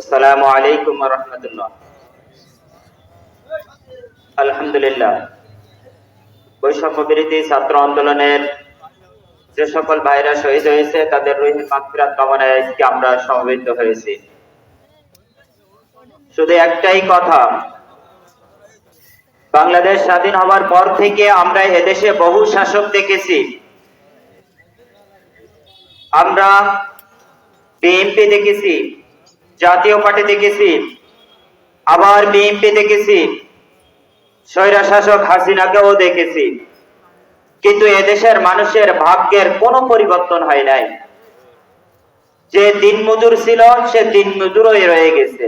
আসসালামু আলাইকুম রহমতুল্লাহ। আলহামদুলিল্লাহ। বৈষম্য বিরোধী ছাত্র আন্দোলনের যে সকল ভাইরা শহীদ হয়েছে, তাদের কামনায় আজকে আমরা সমবেত হয়েছি। শুধু একটাই কথা, বাংলাদেশ স্বাধীন হওয়ার পর থেকে আমরা এদেশে বহু শাসক দেখেছি। আমরা বিএনপি দেখেছি জাতীয় পার্টি দেখেছি, আবার বিএনপি দেখেছি, স্বৈরা শাসক হাসিনাকেও দেখেছি। কিন্তু এদেশের মানুষের ভাগ্যের কোনো পরিবর্তন হয় নাই। যে দিনমজুর ছিল, সে দিনমজুরই রয়ে গেছে।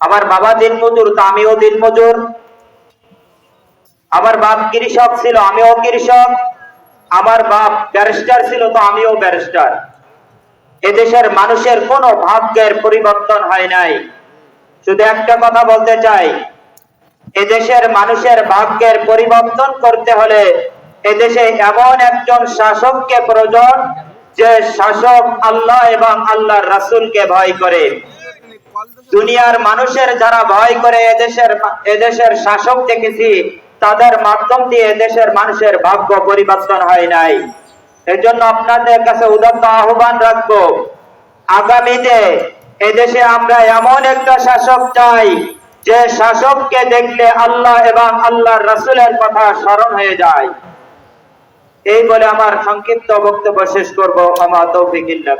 আমার বাবা দিনমজুর, তো আমিও দিনমজুর। আমার বাপ কৃষক ছিল, আমিও কৃষক। আমার বাপ ব্যারিস্টার ছিল, তো আমিও ব্যারিস্টার এদেশের মানুষের কোনো ভাগ্যের পরিবর্তন হয় নাই। শুধু একটা কথা বলতে চাই, এদেশের মানুষের ভাগ্যের পরিবর্তন করতে হলে এদেশে এমন একজন শাসককে প্রয়োজন যে শাসক আল্লাহ এবং আল্লাহর রাসূলকে ভয় করে। দুনিয়ার মানুষের যারা ভয় করে এদেশের এদেশের শাসক দেখেছি, তাদের মাধ্যম দিয়ে এদেশের মানুষের ভাগ্য পরিবর্তন হয় নাই। এজন্য আপনাদের কাছে উদাত্ত আহ্বান রাখব। আগামীতে এদেশে আমরা এমন একটা শাসক চাই, যে শাসককে দেখলে আল্লাহ এবং আল্লাহর রাসূলের কথা স্মরণ হয়ে যায়। এই বলে আমার সংক্ষিপ্ত বক্তব্য শেষ করব। আমার তৌফিক ইল্লা